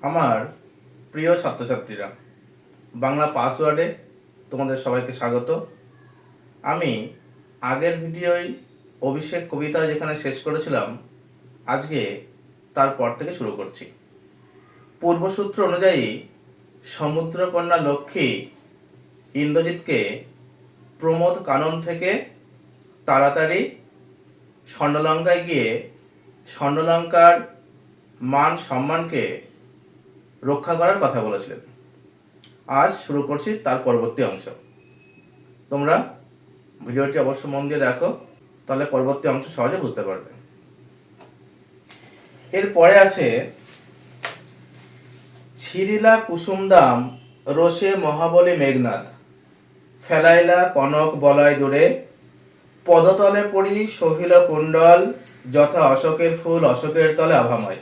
আমার প্রিয় ছাত্রছাত্রীরা, বাংলা পাসওয়ার্ডে তোমাদের সবাইকে স্বাগত। আমি আগের ভিডিওয় অভিষেক কবিতা যেখানে শেষ করেছিলাম, আজকে তারপর থেকে শুরু করছি। পূর্বসূত্র অনুযায়ী সমুদ্রকন্যা লক্ষ্মী ইন্দ্রজিৎকে প্রমোদ কানন থেকে তাড়াতাড়ি স্বর্ণলঙ্কায় গিয়ে স্বর্ণলঙ্কার মান সম্মানকে রক্ষা করার কথা বলেছিলেন। আজ শুরু করছি তার পরবর্তী অংশ। তোমরা ভিডিওটি অবশ্য মন দিয়ে দেখো, তাহলে পরবর্তী অংশ সহজে বুঝতে পারবে। এরপরে আছে, ছিরিলা কুসুমদাম রোষে মহাবলী মেঘনাথ ফেলাইলা কনক বলয় দূরে, পদতলে পড়ি সহিল কুণ্ডল, যথা অশোকের ফুল অশোকের তলে আভাময়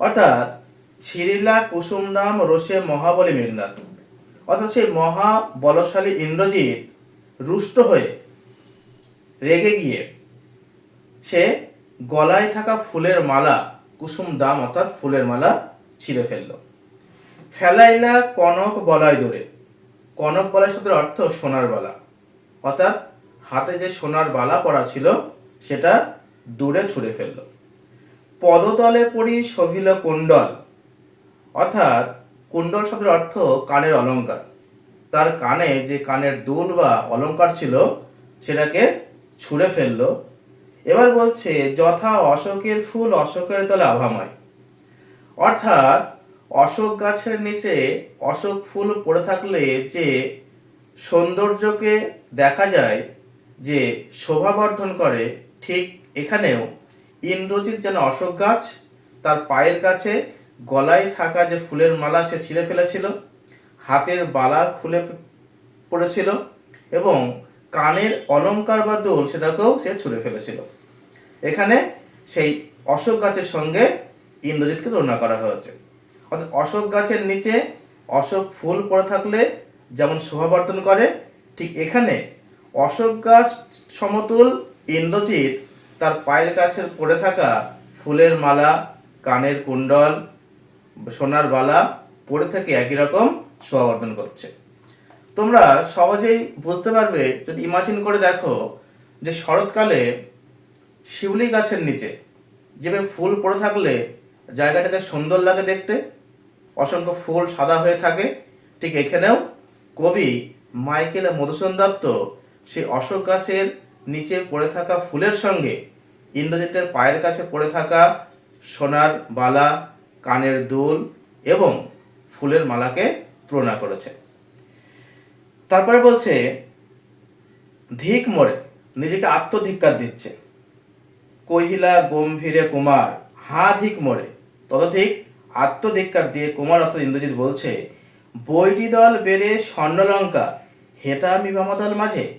অর্থাৎ ছিরিলা কুসুমদাম রোষে মহাবলী মেঘনাথ অর্থাৎ সেই মহা বলশালী ইন্দ্রজিৎ রুষ্ট হয়ে রেগে গিয়ে সে গলায় থাকা ফুলের মালা কুসুম দাম অর্থাৎ ফুলের মালা ছিঁড়ে ফেলল। ফেলাইলা কনক বলয় দূরে কনক বলয় শব্দের অর্থ সোনার বালা। অর্থাৎ হাতে যে সোনার বালা পরা ছিল, সেটা দূরে ছুঁড়ে ফেলল। পদতলে পড়ি সহিল কুণ্ডল। অর্থাৎ কুণ্ডল শব্দের অর্থ কানের অলঙ্কার। তার কানে যে কানের দুল বা অলংকার ছিল, সেটাকে ছুঁড়ে ফেলল। এবার বলছে, যথা অশোকের ফুল অশোকের তলে আভাময়। অর্থাৎ অশোক গাছের নিচে অশোক ফুল পড়ে থাকলে যে সৌন্দর্যকে দেখা যায়, যে শোভাবর্ধন করে, ঠিক এখানেও ইন্দ্রজিৎ যেন অশোক গাছ, তার পায়ের কাছে গলায় থাকা যে ফুলের মালা সে ছিঁড়ে ফেলেছিল, হাতের বালা খুলে পড়েছিল এবং কানের অলংকার বা দোল সেটাকেও সে ছুঁড়ে ফেলেছিল। এখানে সেই অশোক গাছের সঙ্গে ইন্দ্রজিৎকে তুলনা করা হয়েছে। অর্থাৎ অশোক গাছের নিচে অশোক ফুল পড়ে থাকলে যেমন শোভাবর্ধন করে, ঠিক এখানে অশোক গাছ সমতুল ইন্দ্রজিৎ তার পায়ের কাছে পড়ে থাকা ফুলের মালা, কানের কুণ্ডল সোনার বালা পড়ে থেকে একই রকম শোভাবর্ধন করছে। তোমরা সহজেই বুঝতে পারবে, যদি ইমাজিন করে দেখো যে শরৎকালে শিউলি গাছের নিচে যেভাবে ফুল পড়ে থাকলে জায়গাটাকে সুন্দর লাগে দেখতে, অসংখ্য ফুল সাদা হয়ে থাকে, ঠিক এখানেও কবি মাইকেল মধুসূদন দত্ত সেই অশোক গাছের নিচে পড়ে থাকা ফুলের সঙ্গে ইন্দ্রজিতের পায়ের কাছে পড়ে থাকা সোনার বালা কানের দুল এবং ফুলের মালাকে তুলনা করেছে। তারপরে বলছে, ধিক মরে, নিজেকে আত্মধিক্কার দিচ্ছে। কহিলা গম্ভীরে কুমার, হা ধিক মরে। ততধিক আত্মধিক্কার দিয়ে কুমার অর্থাৎ ইন্দ্রজিৎ বলছে, বৈরি দল বেড়ে স্বর্ণলঙ্কা, হেতা আমি বামাদল মাঝে।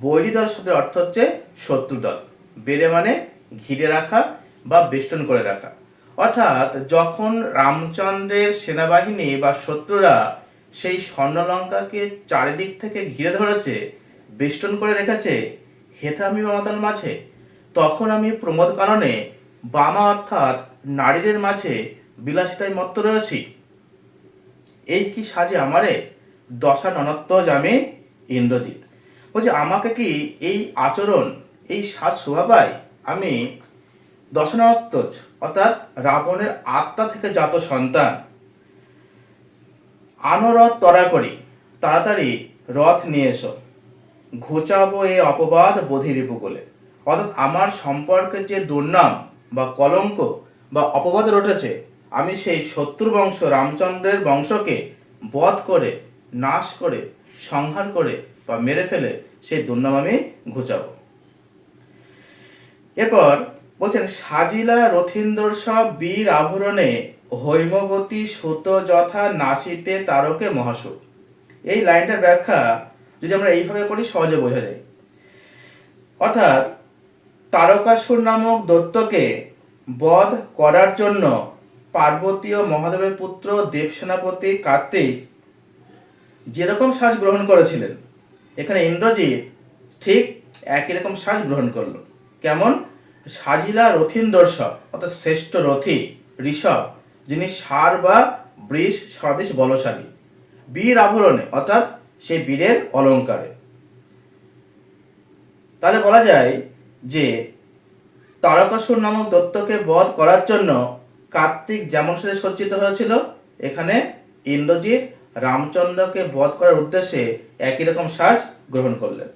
বৈরি দল শব্দের অর্থ হচ্ছে শত্রু দল। বেড়ে মানে ঘিরে রাখা বা বেষ্টন করে রাখা। অর্থাৎ যখন রামচন্দ্রের সেনাবাহিনী বা শত্রুরা সেই স্বর্ণলঙ্কাকে চারিদিক থেকে ঘিরে ধরেছে, বেষ্টন করে রেখেছে হেথামি আমি বামাদল মাঝে, তখন আমি প্রমোদ কাননে বামা অর্থাৎ নারীদের মাঝে বিলাসিতায় মত্ত রয়েছি। এই কি সাজে আমারে দশা ননত্ব জামে ইন্দ্রজিৎ? বলছি, আমাকে কি এই আচরণ, এই সাজ শোভা পায় আমি দশানত্বজ অর্থাৎ রাবণের আত্মা থেকে জাত সন্তান আনরথ তরা করি তাড়াতাড়ি রথ নিয়ে এসো। ঘোচাবো এ অপবাদ বোধির উপকূলে অর্থাৎ আমার সম্পর্কে যে দুর্নাম বা কলঙ্ক বা অপবাদ রটেছে, আমি সেই শত্রু বংশ রামচন্দ্রের বংশকে বধ করে, নাশ করে, সংহার করে বা মেরে ফেলে সেই দুর্নাম আমি ঘুচাবো। এরপর বলছেন, সাজিলা রথীন্দ্র সব বীর আভরণে হৈমবতী সুত যথা নাসিতে তারকে মহাসুর। এই লাইনটার ব্যাখ্যা যদি আমরা এইভাবে করি, সহজে বোঝা যায়। অর্থাৎ, তারকাসুর নামক দত্তকে বধ করার জন্য পার্বতী ও মহাদেবের পুত্র, দেবসেনাপতি কার্তিক যেরকম সাজ গ্রহণ করেছিলেন, এখানে ইন্দ্রজিৎ ঠিক একই রকম সাজ গ্রহণ করল। কেমন? সাজিলা রথীন দর্শক, অর্থাৎ শ্রেষ্ঠ রথি ঋষভ, যিনি সার বা বৃষ সদৃশ বলশালী। বীর আভরণে, অর্থাৎ সেই বীরের অলঙ্কারে। তাহলে বলা যায় যে তারকাসুর নামক দত্তকে বধ করার জন্য কার্তিক যেমন সাথে সজ্জিত হয়েছিল, এখানে ইন্দ্রজিৎ রামচন্দ্রকে বধ করার উদ্দেশ্যে একই রকম সাজ গ্রহণ করলেন।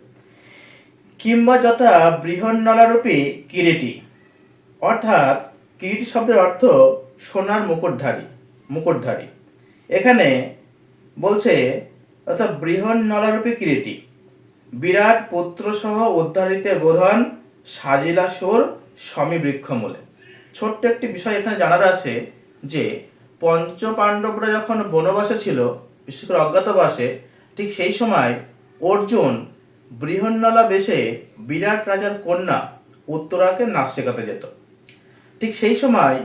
কিংবা যথা বৃহন্নলারূপী কিরেটি। অর্থাৎ কিরিটি শব্দের অর্থ সোনার মুকুটধারী মুকুটধারী। এখানে বলছে অর্থাৎ বৃহন্নলারূপী কিরেটি। বিরাট পুত্রসহ উদ্ধারিতে বোধন সাজিলা সোর স্বামী বৃক্ষমূলে ছোট্ট একটি বিষয় এখানে জানার আছে যে পঞ্চ পাণ্ডবরা যখন বনবাসে ছিল, বিশেষ করে অজ্ঞাতবাসে, ঠিক সেই সময় অর্জুন বৃহন্নলা বেশে বিরাট রাজার কন্যা উত্তরাকে নাচ শেখাতে যেত। ঠিক সেই সময়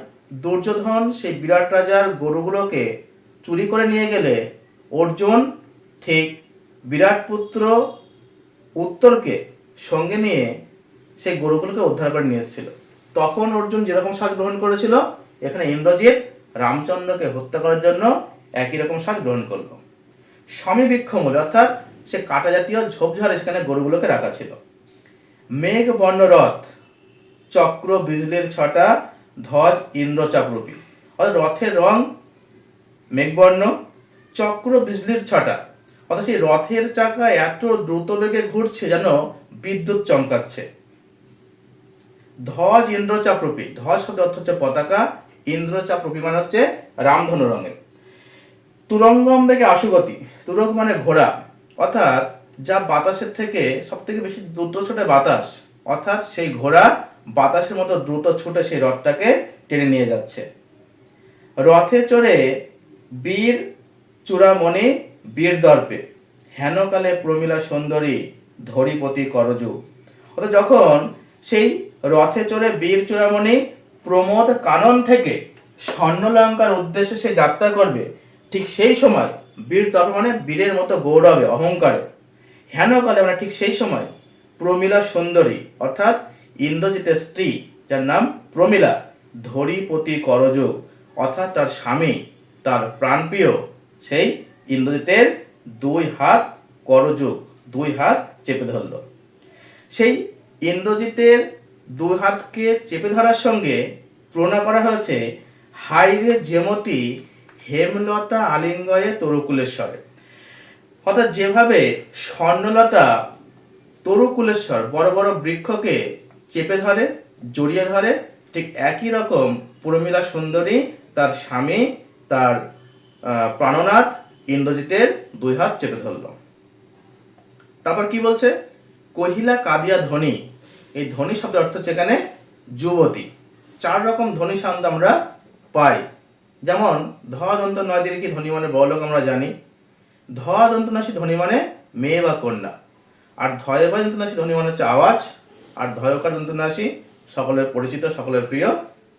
দুর্যোধন সেই বিরাট রাজার গরুগুলোকে চুরি করে নিয়ে গেলে অর্জুন ঠিক বিরাট পুত্র উত্তরকে সঙ্গে নিয়ে সেই গরুগুলোকে উদ্ধার করে নিয়ে এসেছিল। তখন অর্জুন যেরকম সাজ গ্রহণ করেছিল, এখানে ইন্দ্রজিৎ রামচন্দ্রকে হত্যা করার জন্য একই রকম সাজ গ্রহণ করল। স্বামী বৃক্ষমূল অর্থাৎ সে কাটা জাতীয় ঝোপঝাড়ে সেখানে গরুগুলোকে রাখা ছিল। মেঘ, বর্ণ, রথ, চক্র, বিজলির ছটা, ধ্বজ ইন্দ্রচাপরূপী অর্থাৎ রথের রং মেঘবর্ণ চক্র, বিজলির ছটা। অর্থাৎ সেই রথের চাকা এত দ্রুত বেগে ঘুরছে যেন বিদ্যুৎ চমকাচ্ছে। ধ্বজ ইন্দ্রচাপরূপী ধ্বজ শব্দ অর্থ হচ্ছে পতাকা ইন্দ্রচাপরূপী মানে হচ্ছে রামধনু রঙের। তুরঙ্গম বেগে আশুগতি। তুরঙ্গ মানে ঘোড়া। অর্থাৎ যা বাতাসের থেকে সব থেকে বেশি দ্রুত ছোটে বাতাস, অর্থাৎ সেই ঘোড়া বাতাসের মতো দ্রুত ছুটে সেই রথটাকে টেনে নিয়ে যাচ্ছে। রথে চড়ে বীর চূড়ামণি বীর দর্পে, হেনকালে প্রমীলা সুন্দরী ধরিপতি করজু। অর্থাৎ যখন সেই রথে চড়ে বীর চূড়ামণি প্রমোদ কানন থেকে স্বর্ণলঙ্কার উদ্দেশ্যে সে যাত্রা করবে, ঠিক সেই সময় বীর দর্প মানে বীরের মতো গৌরবে, অহংকারে। হেনকালে মানে ঠিক সেই সময় প্রমীলা সুন্দরী, অর্থাৎ ইন্দ্রজিতের স্ত্রী, যার নাম প্রমীলা, ধরিপতি করজ, অর্থাৎ তার স্বামী, তার প্রাণপ্রিয়, সেই ইন্দ্রজিতের দুই হাত করযোগ দুই হাত চেপে ধরল। সেই ইন্দ্রজিতের দুই হাতকে চেপে ধরার সঙ্গে তুলনা করা হয়েছে হাইরে যেমতি হেমলতা আলিঙ্গয়ে তরুকুলেশ্বরে। অর্থাৎ যেভাবে স্বর্ণলতা তরুকুলেশ্বর বড় বড় বৃক্ষকে চেপে ধরে, জড়িয়ে ধরে, ঠিক একই রকম প্রমীলা সুন্দরী তার স্বামী, তার প্রাণনাথ ইন্দ্রজিতের দুই হাত চেপে ধরল। তারপর কি বলছে? কহিলা কাদিয়া ধ্বনি এই ধ্বনি শব্দের অর্থ হচ্ছে এখানে যুবতী। চার রকম ধ্বনি শব্দ আমরা পাই। যেমন ধ দন্ত নয় দিয়ে কি ধ্বনি মানে বড়লোক আমরা জানি। ধ দন্ত নাসি ধ্বনি মানে মেয়ে বা কন্যা। আর ধয় বা দন্ত নাসি ধ্বনি মানে হচ্ছে আওয়াজ। আর ধয়কার দন্ত নাসি সকলের পরিচিত, সকলের প্রিয়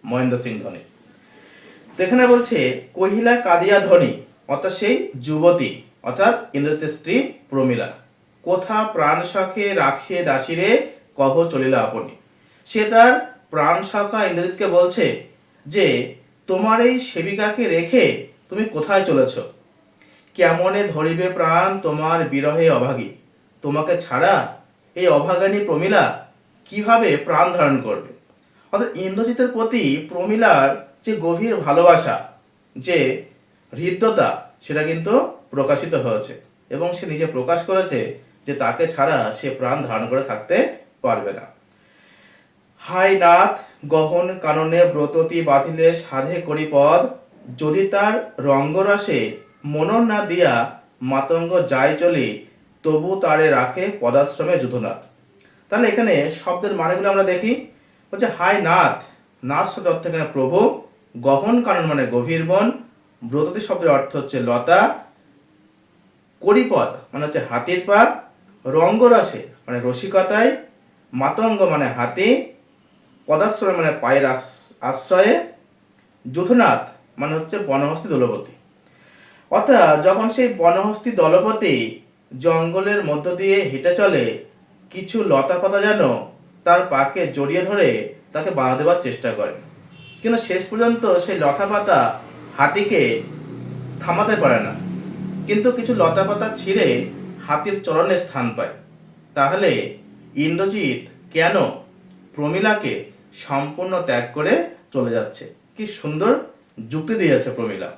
মহেন্দ্র সিং ধ্বনি তো এখানে বলছে, কহিলা কাদিয়া ধনী, অর্থাৎ সেই যুবতী, অর্থাৎ ইন্দ্রজিতের স্ত্রী প্রমীলা। কোথা প্রাণ শখে রাখিয়ে দাসিরে, কহ চলিলা আপনি। সে তার প্রাণ সখা ইন্দ্রজিৎকে বলছে যে তোমার এই সেবিকাকে রেখে তুমি কোথায় চলেছ? কেমনে ধরিবে প্রাণ তোমার বিরহে অভাগী? তোমাকে ছাড়া এই অভাগানী প্রমীলা কীভাবে প্রাণ ধারণ করবে? অর্থাৎ ইন্দ্রজিতের প্রতি প্রমীলার যে গভীর ভালোবাসা, যে হৃদ্যতা, সেটা কিন্তু প্রকাশিত হয়েছে এবং সে নিজে প্রকাশ করেছে যে তাকে ছাড়া সে প্রাণ ধারণ করে থাকতে পারবে না। হাই নাথ গহন কাননে ব্রততি বাঁধিলে সাধে করি পদ যদি তার রঙ্গরসে মনন না দিয়া মাতঙ্গ যায় চলে, তবু তারে রাখে পদাশ্রমে যুধনাথ তাহলে এখানে শব্দের মানেগুলো আমরা দেখি। হচ্ছে হাই নাথ নাথ শব্দের অর্থ এখানে প্রভু, গহন কানন মানে গভীর বন, ব্রততি শব্দের অর্থ হচ্ছে লতা, করিপদ মানে হচ্ছে হাতির পা, রঙ্গরসে মানে রসিকতায়, মাতঙ্গ মানে হাতি পদাশ্রয় মানে পায়ের আশ্রয়ে, যুথনাথ মানে হচ্ছে বনহস্তি দলপতি। অর্থাৎ যখন সেই বনহস্তি দলপতি জঙ্গলের মধ্য দিয়ে হেঁটে চলে, কিছু লতা পাতা যেন তার পাকে জড়িয়ে ধরে তাকে বাধা দেওয়ার চেষ্টা করে। কিন্তু শেষ পর্যন্ত সেই লতা পাতা হাতিকে থামাতে পারে না। কিন্তু কিছু লতাপাতা ছিঁড়ে হাতির চরণে স্থান পায়। তাহলে ইন্দ্রজিৎ কেন প্রমিলাকে সম্পূর্ণ ত্যাগ করে চলে যাচ্ছে। কি সুন্দর যুক্তি দিয়েছে প্রমিলা।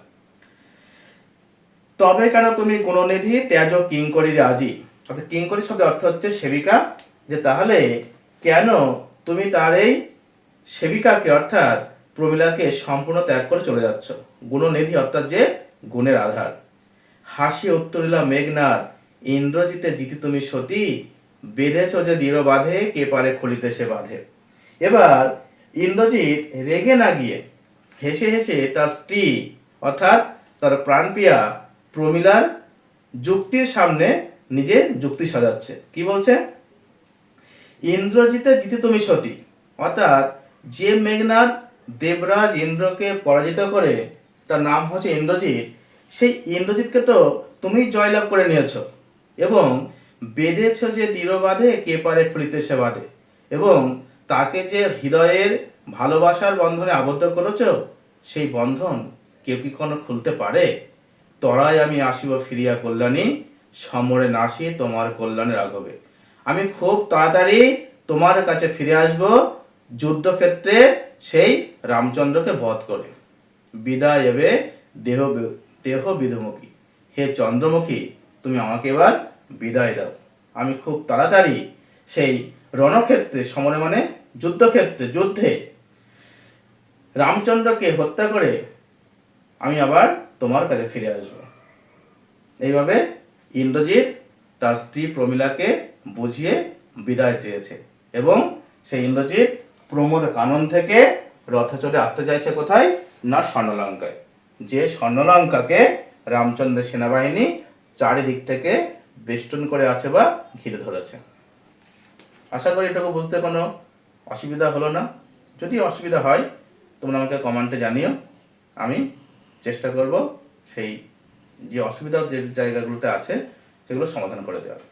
তবে কেন তুমি গুণনিধি ত্যাজ কিঙ্করি রাজি? অর্থাৎ কিঙ্করি শব্দের অর্থ হচ্ছে সেবিকা। যে তাহলে কেন তুমি তার এই সেবিকাকে অর্থাৎ প্রমিলাকে সম্পূর্ণ ত্যাগ করে চলে যাচ্ছ? গুণনিধি অর্থাৎ যে গুণের আধার। হাসি উত্তরিলা মেঘনাথ ইন্দ্রজিতে জিতি তুমি সতী, বেঁধেছ যে দৃঢ় বাঁধে, কে পারে খুলিতে সে বাঁধে। এবার ইন্দ্রজিৎ রেগে না গিয়ে হেসে হেসে তার স্ত্রী, অর্থাৎ তার প্রাণপ্রিয়া প্রমিলার যুক্তির সামনে নিজের যুক্তি সাজাচ্ছে। কি বলছে? ইন্দ্রজিতে জিতে তুমি সতী, অর্থাৎ যে মেঘনাথ দেবরাজ ইন্দ্রকে পরাজিত করে তার নাম হচ্ছে ইন্দ্রজিৎ, সেই ইন্দ্রজিৎকে তো তুমি জয়লাভ করে নিয়েছো এবং বেঁধেছ যে দৃঢ়বাধে কে পারে খুলিতে সে বাঁধে এবং তাকে যে হৃদয়ের ভালোবাসার বন্ধনে আবদ্ধ করেছ, সেই বন্ধন কেউ কি কোনো খুলতে পারে? তরাই আমি আসিব ফিরিয়া কল্যাণী, সমরে নাসি তোমার কল্যাণে রাঘবে। আমি খুব তাড়াতাড়ি তোমার কাছে ফিরে আসব, যুদ্ধক্ষেত্রে সেই রামচন্দ্রকে বধ করে। বিদায় এবে দেহ দেহ বিধমুখী। হে চন্দ্রমুখী, তুমি আমাকে এবার বিদায় দাও। আমি খুব তাড়াতাড়ি সেই রণক্ষেত্রে, সমরে মানে যুদ্ধক্ষেত্রে, যুদ্ধে রামচন্দ্রকে হত্যা করে আমি আবার তোমার কাছে ফিরে আসব। এইভাবে ইন্দ্রজিৎ তার স্ত্রী প্রমিলাকে বুঝিয়ে বিদায় চেয়েছে এবং সেই ইন্দ্রজিৎ প্রমোদ কানন থেকে রথে চড়ে আসতে চাইছে কোথায়? না স্বর্ণলঙ্কায়। যে স্বর্ণলঙ্কাকে রামচন্দ্রের সেনাবাহিনী চারিদিক থেকে বেষ্টন করে আছে বা ঘিরে ধরেছে। আশা করি এটুকু বুঝতে কোনো অসুবিধা হলো না। যদি অসুবিধা হয়, তোমরা আমাকে কমেন্টে জানিও। আমি চেষ্টা করব সেই যে অসুবিধার যে জায়গাগুলোতে আছে, সেগুলো সমাধান করে দেওয়ার।